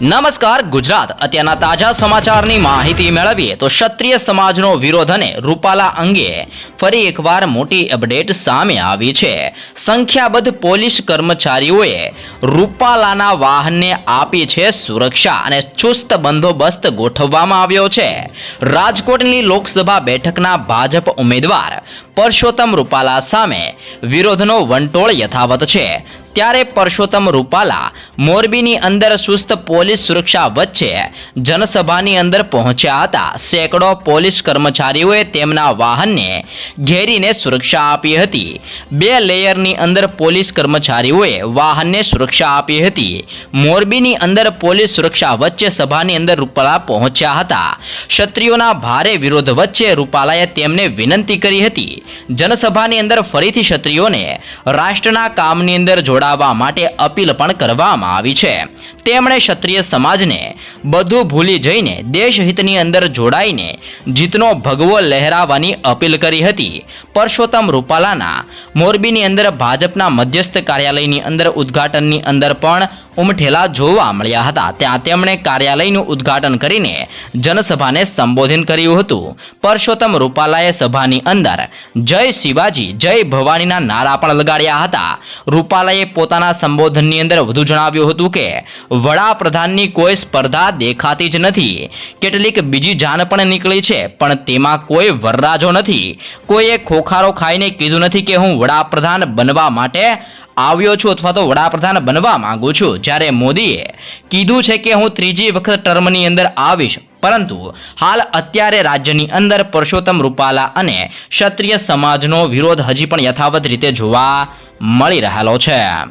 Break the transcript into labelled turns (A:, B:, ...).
A: નમસ્કાર ગુજરાત. અત્યારના તાજા સમાચારની માહિતી મેળવીએ તો ક્ષત્રિય સમાજનો વિરોધ અને રૂપાલા અંગે ફરી એકવાર મોટી અપડેટ સામે આવી છે. સંખ્યાબદ્ધ પોલીસ કર્મચારીઓએ રૂપાલાના વાહનને આપી છે સુરક્ષા અને ચુસ્ત બંદોબસ્ત ગોઠવવામાં આવ્યો છે. રાજકોટની લોકસભા બેઠકના ભાજપ ઉમેદવાર પરસોત્તમ રૂપાલા સામે વિરોધનો વંટોળ યથાવત છે. ત્યારે પરસોત્તમ રૂપાલા મોરબીની અંદર સુસ્ત પોલીસ સુરક્ષા વચ્ચે જનસભાની અંદર પહોંચ્યા હતા. સેંકડો પોલીસ કર્મચારીઓએ તેમના વાહનને ઘેરીને સુરક્ષા આપી હતી. બે લેયરની અંદર પોલીસ કર્મચારીઓએ વાહનને સુરક્ષા આપી હતી. મોરબીની અંદર પોલીસ સુરક્ષા વચ્ચે સભાની અંદર રૂપાલા પહોંચ્યા હતા. ક્ષત્રિયોના ભારે વિરોધ વચ્ચે રૂપાલાએ તેમને વિનંતી કરી હતી. જનસભાની અંદર ફરીથી ક્ષત્રિયોને રાષ્ટ્રના કામની અંદર જોડાવા માટે અપીલ પણ કરવામાં આવી છે. તેમણે ક્ષત્રિય સમાજને બધું ભૂલી જઈને દેશહિતની અંદર જોડાઈને જીતનો ભગવો લહેરાવવાની અપીલ કરી હતી. પરસોત્તમ રૂપાલાના મોરબીની અંદર ભાજપના મધ્યસ્થ કાર્યાલયની અંદર ઉદ્ઘાટનની અંદર પણ ઉમઠેલા જોવા મળ્યા હતા. ત્યાં તેમણે કાર્યાલયનું ઉદ્ઘાટન કરીને જનસભાને સંબોધન કર્યું હતું. પરસોત્તમ રૂપાલાએ સભાની અંદર જય શિવાજી, જય ભવાનીના નારા પણ લગાડ્યા હતા. રૂપાલાએ પોતાના સંબોધનની અંદર વધુ જણાવ્યું હતું કે, વડાપ્રધાનની કોઈ સ્પર્ધા દેખાતી જ નથી. કેટલીક બીજી જાન પણ નીકળી છે, પણ તેમાં કોઈ વરરાજો નથી. કોઈએ ખોખારો ખાઈને કીધું નથી કે હું વડાપ્રધાન બનવા માટે આવ્યો છું અથવા તો વડાપ્રધાન બનવા માંગુ છું, જ્યારે મોદીએ કીધું છે કે હું ત્રીજી વખત ટર્મની અંદર આવીશ. પરંતુ હાલ અત્યારે રાજ્યની અંદર પરસોત્તમ રૂપાલા અને ક્ષત્રિય સમાજનો વિરોધ હજી પણ યથાવત રીતે જોવા મળી રહેલો છે.